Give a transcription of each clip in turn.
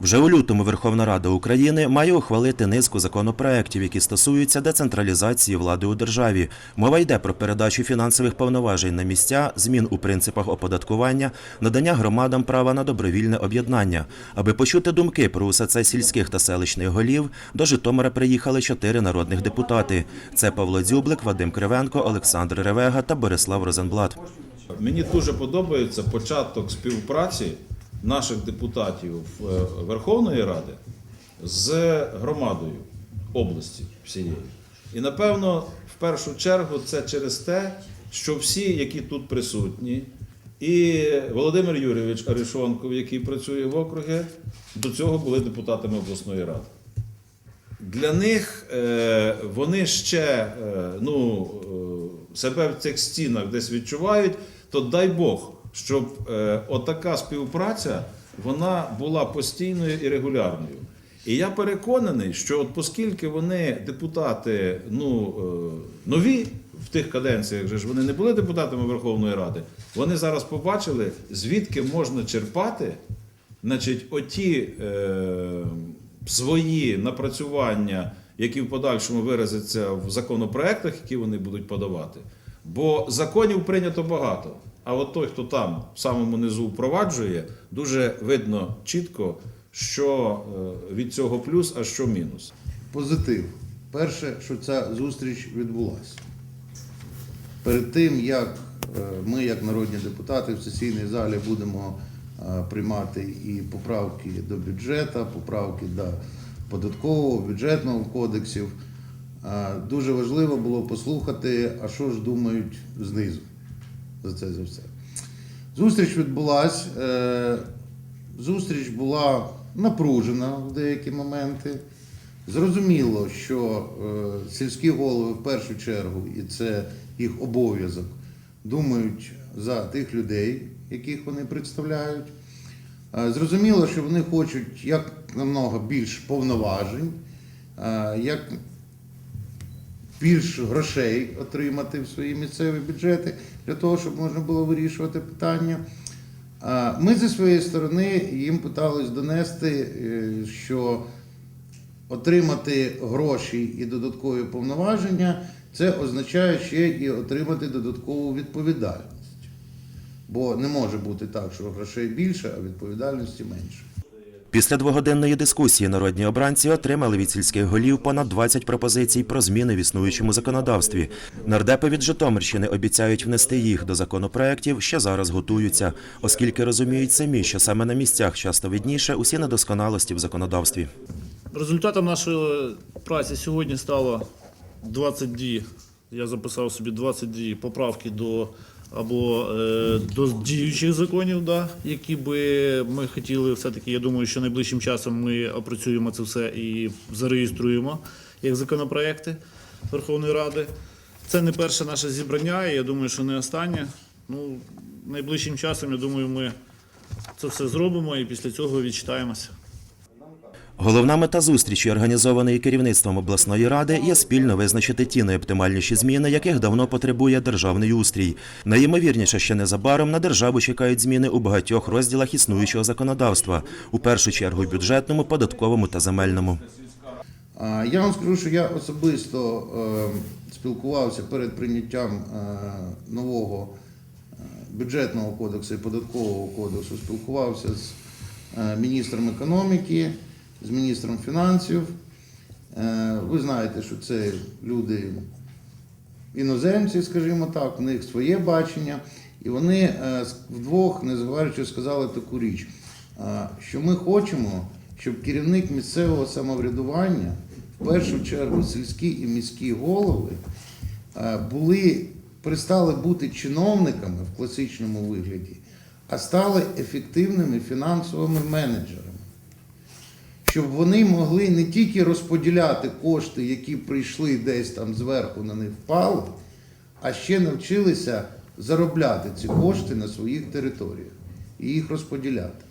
Вже у лютому Верховна Рада України має ухвалити низку законопроєктів, які стосуються децентралізації влади у державі. Мова йде про передачу фінансових повноважень на місця, змін у принципах оподаткування, надання громадам права на добровільне об'єднання. Аби почути думки про усе це сільських та селищних голів, до Житомира приїхали чотири народних депутати: це Павло Дзюблик, Вадим Кривенко, Олександр Ревега та Борислав Розенблат. Мені дуже подобається початок співпраці наших депутатів е, Верховної Ради з громадою області всієї. І напевно, в першу чергу, це через те, що всі, які тут присутні, і Володимир Юрійович Аришонков, який працює в округі, до цього були депутатами обласної ради. Для них е, вони ще е, ну, себе в цих стінах десь відчувають, то дай Бог, щоб е, отака співпраця вона була постійною і регулярною. І я переконаний, що от оскільки вони депутати ну, е, нові в тих каденціях, же ж вони не були депутатами Верховної Ради, вони зараз побачили, звідки можна черпати значить, оті е, свої напрацювання, які в подальшому виразяться в законопроектах, які вони будуть подавати. Бо законів прийнято багато. А от той, хто там в самому низу впроваджує, дуже видно чітко, що е, від цього плюс, а що мінус. Позитив. Перше, що ця зустріч відбулася. Перед тим, як е, ми, як народні депутати, в сесійній залі будемо е, приймати і поправки до бюджету, поправки до податкового, бюджетного кодексів, дуже важливо було послухати, а що ж думають знизу за це за все. Зустріч відбулась. е, Зустріч була напружена в деякі моменти. Зрозуміло, що е, сільські голови в першу чергу, і це їх обов'язок, думають за тих людей, яких вони представляють. Е, зрозуміло, що вони хочуть як намного більш повноважень, як більш грошей отримати в свої місцеві бюджети для того, щоб можна було вирішувати питання. Ми зі своєї сторони їм питались донести, е, що отримати гроші і додаткові повноваження це означає ще і отримати додаткову відповідальність. Бо не може бути так, що грошей більше, а відповідальності менше. Після двогодинної дискусії народні обранці отримали від сільських голів понад 20 пропозицій про зміни в існуючому законодавстві. Нардепи від Житомирщини обіцяють внести їх до законопроєктів, що зараз готуються, оскільки розуміють самі, що саме на місцях часто видніше усі недосконалості в законодавстві. Результатом нашої праці сьогодні стало 22, я записав собі 22 поправки до або е, до діючих законів, да, які би ми хотіли все-таки, я думаю, що найближчим часом ми опрацюємо це все і зареєструємо як законопроекти Верховної Ради. Це не перше наше зібрання, і я думаю, що не останнє. Ну, найближчим часом, я думаю, ми це все зробимо і після цього відчитаємося. Головна мета зустрічі, організованої керівництвом обласної ради, є спільно визначити ті найоптимальніші зміни, яких давно потребує державний устрій. Найімовірніше, що незабаром на державу чекають зміни у багатьох розділах існуючого законодавства, у першу чергу бюджетному, податковому та земельному. Я вам скажу, що я особисто е, спілкувався перед прийняттям е, нового е, бюджетного кодексу і податкового кодексу, спілкувався з міністром економіки, з міністром фінансів. Е, Ви знаєте, що це люди іноземці, скажімо так, у них своє бачення, і вони е, вдвох, не зважаючи, сказали таку річ, е, що ми хочемо, щоб керівник місцевого самоврядування, в першу чергу сільські і міські голови, були, перестали бути чиновниками в класичному вигляді, а стали ефективними фінансовими менеджерами щоб вони могли не тільки розподіляти кошти, які прийшли десь там зверху на них впали, а ще навчилися заробляти ці кошти на своїх територіях і їх розподіляти.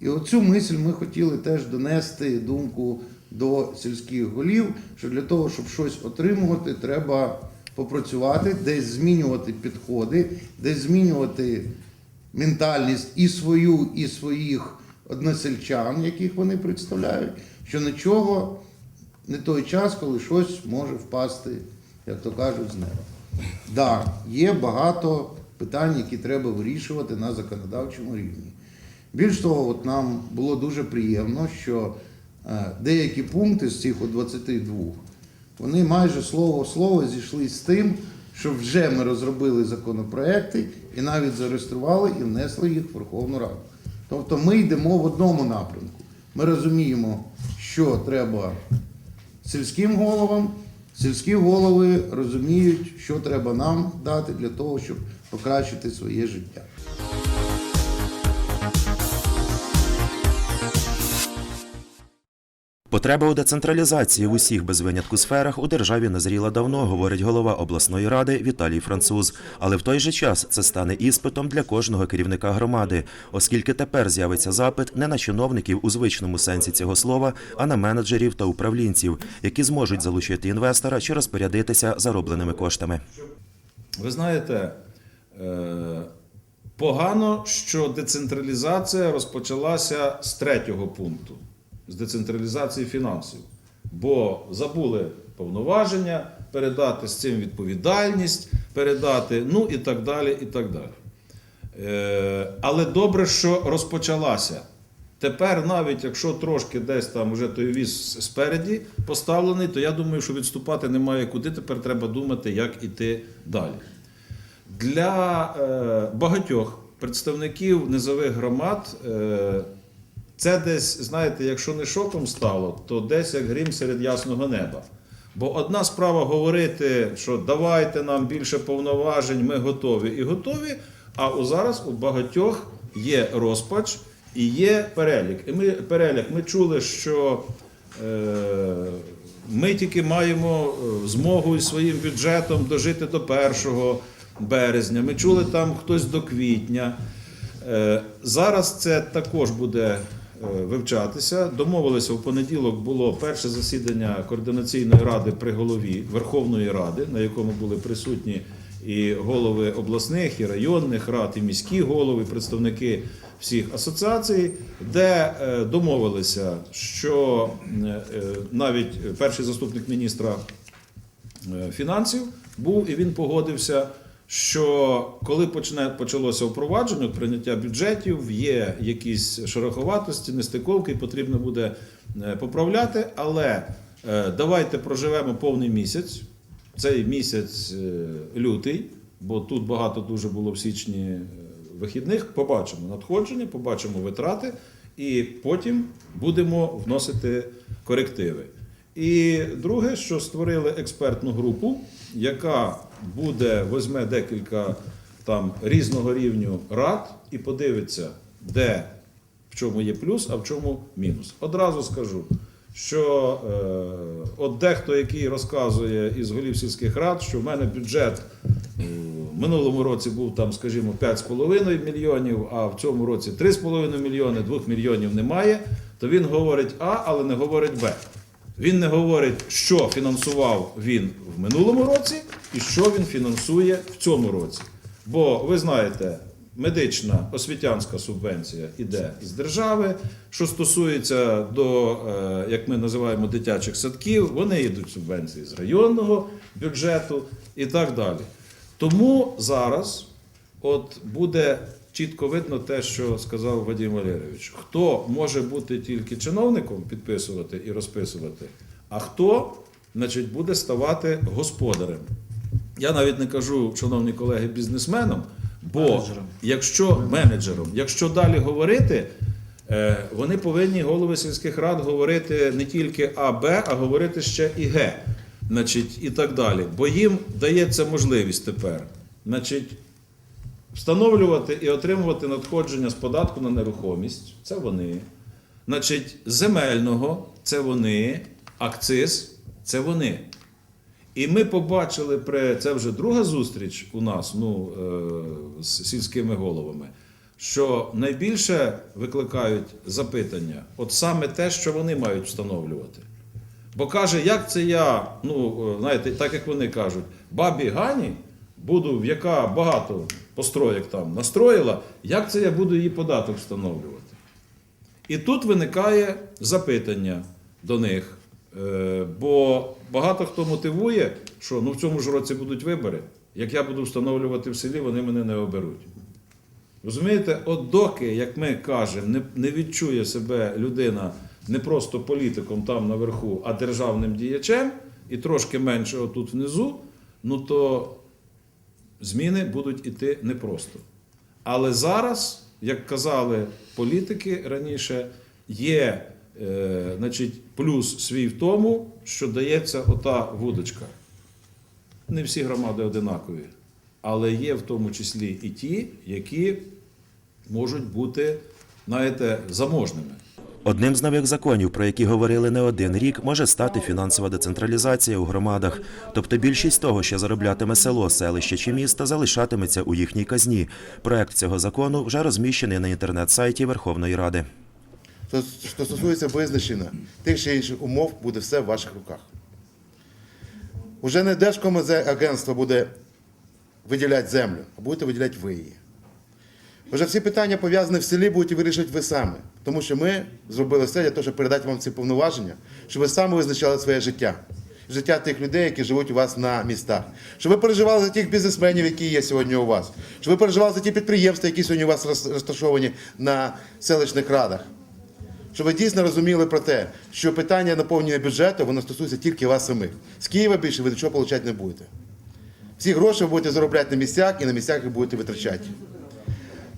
І оцю мисль ми хотіли теж донести думку до сільських голів, що для того, щоб щось отримувати, треба попрацювати, десь змінювати підходи, десь змінювати ментальність і свою, і своїх односельчан, яких вони представляють, що нічого не той час, коли щось може впасти, як то кажуть, з неба. Так, є багато питань, які треба вирішувати на законодавчому рівні. Більш того, от нам було дуже приємно, що е, деякі пункти з цих 22, вони майже слово в слово зійшли з тим, що вже ми розробили законопроекти і навіть зареєстрували і внесли їх в Верховну Раду. Тобто ми йдемо в одному напрямку. Ми розуміємо, що треба сільським головам. Сільські голови розуміють, що треба нам дати для того, щоб покращити своє життя. Потреба у децентралізації в усіх без винятку сферах у державі назріла давно, говорить голова обласної ради Віталій Француз. Але в той же час це стане іспитом для кожного керівника громади, оскільки тепер з'явиться запит не на чиновників у звичному сенсі цього слова, а на менеджерів та управлінців, які зможуть залучити інвестора чи розпорядитися заробленими коштами. Ви знаєте, е, погано, що децентралізація розпочалася з третього пункту, з децентралізації фінансів. Бо забули повноваження, передати з цим відповідальність, передати, ну і так далі. і так далі. Е, Але добре, що розпочалася. Тепер, навіть якщо трошки десь там вже той віз спереді поставлений, то я думаю, що відступати немає куди. Тепер треба думати, як іти далі. Для е, багатьох представників низових громад е, це десь, знаєте, якщо не шоком стало, то десь як грім серед ясного неба. Бо одна справа говорити, що давайте нам більше повноважень, ми готові і готові. А зараз у багатьох є розпач і є перелік. І ми перелік. Ми чули, що е, ми тільки маємо е, змогу із своїм бюджетом дожити до 1 березня. Ми чули там хтось до квітня. Е, Зараз це також буде вивчатися. Домовилися в понеділок було перше засідання координаційної ради при голові Верховної Ради, на якому були присутні і голови обласних, і районних рад, і міські голови, представники всіх асоціацій, де е, домовилися, що е, е, навіть перший заступник міністра е, фінансів був і він погодився, що коли почне почалося впровадження прийняття бюджетів, є якісь шероховатості, нестиковки, потрібно буде е, поправляти. Але е, давайте проживемо повний місяць. Цей місяць е, лютий, бо тут багато дуже було в січні вихідних. Побачимо надходження, побачимо витрати, і потім будемо вносити корективи. І друге, що створили експертну групу, яка буде візьме декілька там різного рівню рад і подивиться, де в чому є плюс, а в чому мінус. Одразу скажу, що е, от дехто, який розказує із голів сільських рад, що в мене бюджет е, в минулому році був там, скажімо, 5,5 мільйонів, а в цьому році 3,5 мільйони, 2 мільйонів немає, то він говорить А, але не говорить Б. Він не говорить, що фінансував він в минулому році і що він фінансує в цьому році. Бо ви знаєте, медична освітянська субвенція йде з держави. Що стосується до, е, як ми називаємо, дитячих садків, вони йдуть субвенції з районного бюджету і так далі. Тому зараз от буде чітко видно те, що сказав Вадим Валерійович. Хто може бути тільки чиновником, підписувати і розписувати, а хто значить, буде ставати господарем. Я навіть не кажу, шановні колеги, бізнесменом, бо Менеджером. якщо менеджером, якщо далі говорити, е, вони повинні голови сільських рад говорити не тільки А, Б, а говорити ще і Г, значить, і так далі. Бо їм дається можливість тепер, значить, встановлювати і отримувати надходження з податку на нерухомість це вони. Значить, земельного це вони, акциз це вони. І ми побачили при це вже друга зустріч у нас ну, е, з сільськими головами, що найбільше викликають запитання, от саме те, що вони мають встановлювати. Бо каже, як це я, ну, е, знаєте, так як вони кажуть, бабі Гані буду, в яка багато построєк там настроїла, як це я буду її податок встановлювати? І тут виникає запитання до них. Е, Бо багато хто мотивує, що ну в цьому ж році будуть вибори. Як я буду встановлювати в селі, вони мене не оберуть. Розумієте, от доки, як ми кажемо, не, відчує себе людина не просто політиком там наверху, а державним діячем, і трошки менше отут внизу, ну то зміни будуть іти непросто. Але зараз, як казали політики раніше, є е, значить, плюс свій в тому, що дається ота вудочка. Не всі громади одинакові, але є в тому числі і ті, які можуть бути, знаєте, заможними. Одним з нових законів, про які говорили не один рік, може стати фінансова децентралізація у громадах. Тобто більшість того, що зароблятиме село, селище чи місто, залишатиметься у їхній казні. Проект цього закону вже розміщений на інтернет-сайті Верховної Ради. Що, стосується визначення тих чи інших умов, буде все в ваших руках. Уже не Держкомагентство буде виділяти землю, а будете виділяти ви її. Вже всі питання пов'язані в селі будете вирішувати ви самі, тому що ми зробили все для того, щоб передати вам ці повноваження, щоб ви самі визначали своє життя, життя тих людей, які живуть у вас на містах. Щоб ви переживали за тих бізнесменів, які є сьогодні у вас, щоб ви переживали за ті підприємства, які сьогодні у вас розташовані на селищних радах. Щоб ви дійсно розуміли про те, що питання наповнення бюджету воно стосується тільки вас самих. З Києва більше ви нічого отримати не будете. Всі гроші ви будете заробляти на місцях і на місцях їх будете витрачати.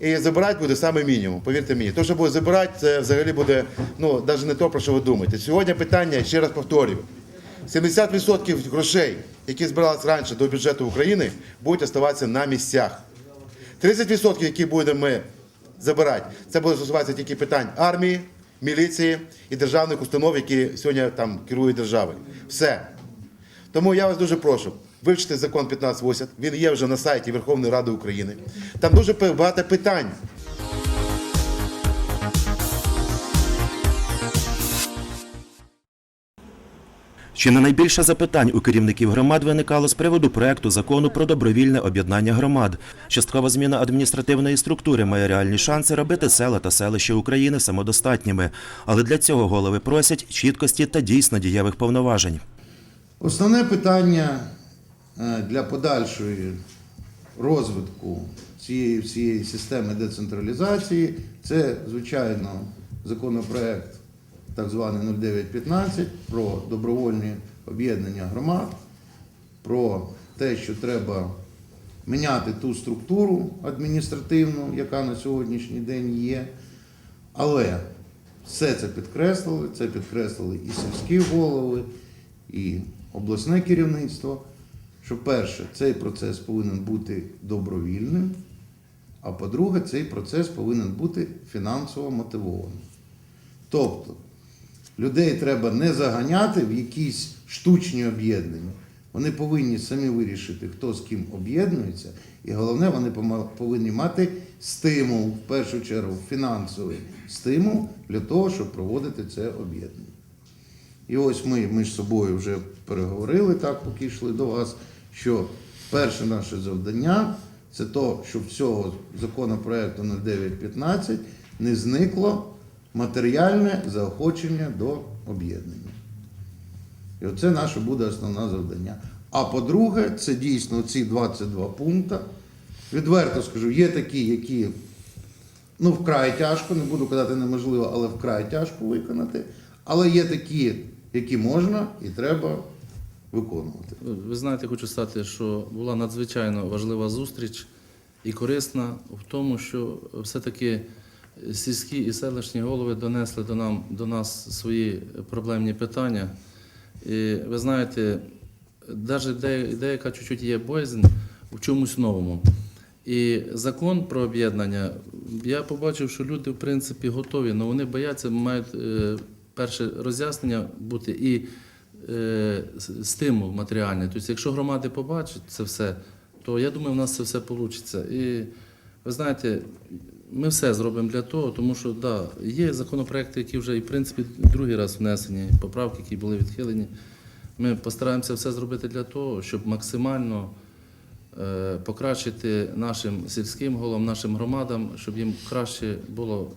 І забирати буде саме мінімум, повірте мені. То, що буде забирати, це взагалі буде ну, навіть не то, про що ви думаєте. Сьогодні питання, ще раз повторюю, 70% грошей, які збиралися раніше до бюджету України, будуть оставатися на місцях. 30%, які будемо ми забирати, це буде стосуватися тільки питань армії, міліції і державних установ, які сьогодні там керують державою. Все. Тому я вас дуже прошу. Вивчити закон 1580, він є вже на сайті Верховної Ради України. Там дуже багато питань. Чи не найбільше запитань у керівників громад виникало з приводу проекту закону про добровільне об'єднання громад. Часткова зміна адміністративної структури має реальні шанси робити села та селища України самодостатніми. Але для цього голови просять чіткості та дійсно дієвих повноважень. Основне питання для подальшої розвитку цієї всієї системи децентралізації це, звичайно, законопроект так званий 0915 про добровольні об'єднання громад, про те, що треба міняти ту структуру адміністративну, яка на сьогоднішній день є. Але все це підкреслили, це підкреслили і сільські голови, і обласне керівництво, що перше, цей процес повинен бути добровільним, а по-друге, цей процес повинен бути фінансово мотивованим. Тобто людей треба не заганяти в якісь штучні об'єднання. Вони повинні самі вирішити, хто з ким об'єднується, і головне, вони повинні мати стимул, в першу чергу, фінансовий стимул для того, щоб проводити це об'єднання. І ось ми між собою вже переговорили так, поки йшли до вас, що перше наше завдання це то, щоб цього законопроекту 0915 не зникло матеріальне заохочення до об'єднання. І оце наше буде основне завдання. А по-друге, це дійсно ці 22 пункти. Відверто скажу, є такі, які ну, вкрай тяжко, не буду казати неможливо, але вкрай тяжко виконати. Але є такі, які можна і треба виконувати. Ви знаєте, хочу сказати, що була надзвичайно важлива зустріч і корисна в тому, що все-таки сільські і селищні голови донесли до, нам, до нас свої проблемні питання. І ви знаєте, навіть деяка чуть-чуть є боязнь в чомусь новому. І закон про об'єднання, я побачив, що люди, в принципі, готові, але вони бояться, мають е, перше роз'яснення бути і стимул матеріальний. Тобто, якщо громади побачать це все, то я думаю, в нас це все вийде. І ви знаєте, ми все зробимо для того, тому що да, є законопроекти, які вже і в принципі другий раз внесені, поправки, які були відхилені. Ми постараємося все зробити для того, щоб максимально е, покращити нашим сільським головам, нашим громадам, щоб їм краще було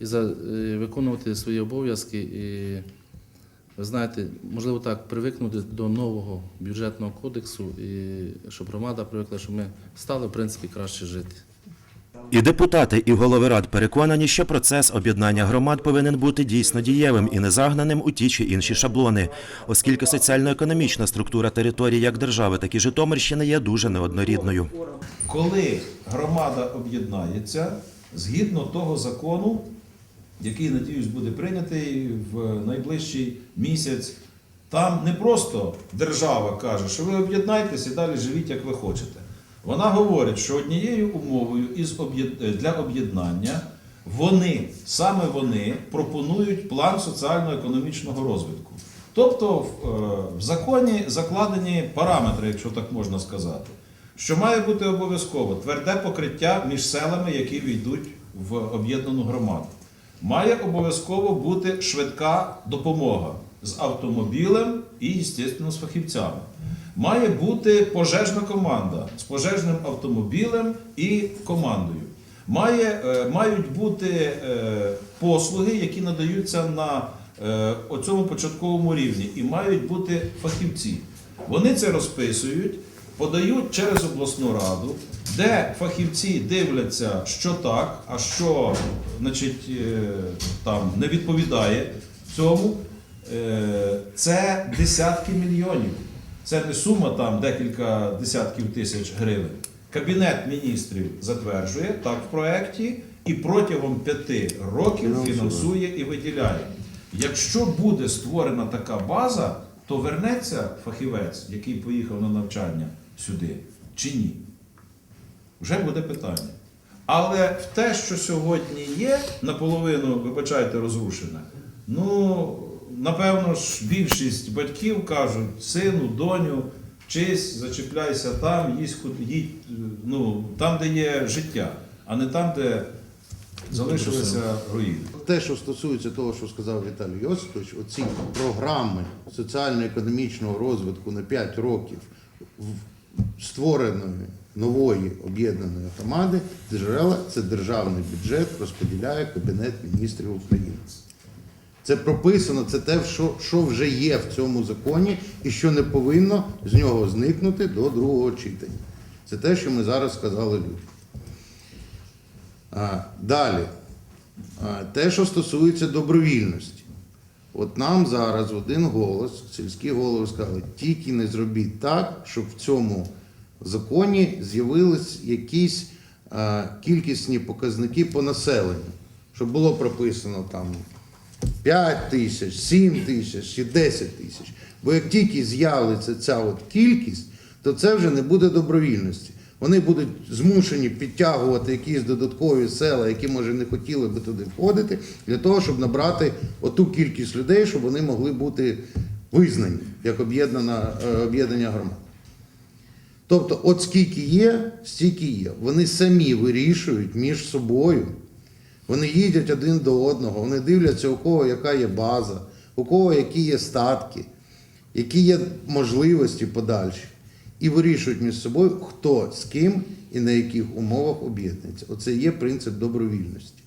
і е, виконувати свої обов'язки. І, ви знаєте, можливо так, привикнути до нового бюджетного кодексу, і щоб громада привикла, щоб ми стали, в принципі, краще жити. І депутати, і голови рад переконані, що процес об'єднання громад повинен бути дійсно дієвим і не загнаним у ті чи інші шаблони, оскільки соціально-економічна структура території як держави, так і Житомирщини є дуже неоднорідною. Коли громада об'єднається згідно того закону, який, надіюсь, буде прийнятий в найближчий місяць, там не просто держава каже, що ви об'єднайтесь і далі живіть, як ви хочете. Вона говорить, що однією умовою із об'єд- для об'єднання вони, саме вони, пропонують план соціально-економічного розвитку. Тобто е, в законі закладені параметри, якщо так можна сказати, що має бути обов'язково тверде покриття між селами, які війдуть в об'єднану громаду. Має обов'язково бути швидка допомога з автомобілем і, звісно, з фахівцями. Має бути пожежна команда з пожежним автомобілем і командою. Має, е, мають бути е, послуги, які надаються на е, оцьому початковому рівні, і мають бути фахівці. Вони це розписують, подають через обласну раду, де фахівці дивляться, що так, а що значить, е, там не відповідає цьому. Е, Це десятки мільйонів. Це не сума там декілька десятків тисяч гривень. Кабінет міністрів затверджує так в проєкті і протягом п'яти років фінансує і виділяє. Якщо буде створена така база, то вернеться фахівець, який поїхав на навчання сюди, чи ні? Вже буде питання. Але в те, що сьогодні є, наполовину, вибачайте, розрушене, ну, напевно ж, більшість батьків кажуть, сину, доню, вчись, зачіпляйся там, куди- їдь, ну, там, де є життя, а не там, де залишилися руїни. Те, що стосується того, що сказав Віталій Йосипович, оці програми соціально-економічного розвитку на 5 років створеної нової об'єднаної громади, джерела це державний бюджет розподіляє Кабінет міністрів України. Це прописано, це те, що, що вже є в цьому законі і що не повинно з нього зникнути до другого читання. Це те, що ми зараз сказали людям. Далі. А, Те, що стосується добровільності. От нам зараз один голос, сільські голови сказали, тільки не зробіть так, щоб в цьому законі з'явились якісь а, кількісні показники по населенню. Щоб було прописано там 5 тисяч, 7 тисяч чи 10 тисяч. Бо як тільки з'явиться ця от кількість, то це вже не буде добровільності. Вони будуть змушені підтягувати якісь додаткові села, які, може, не хотіли би туди входити, для того, щоб набрати оту кількість людей, щоб вони могли бути визнані як е, об'єднання громад. Тобто, от скільки є, стільки є. Вони самі вирішують між собою. Вони їдять один до одного, вони дивляться, у кого яка є база, у кого які є статки, які є можливості подальші. І вирішують між собою, хто з ким і на яких умовах об'єднується. Оце є принцип добровільності.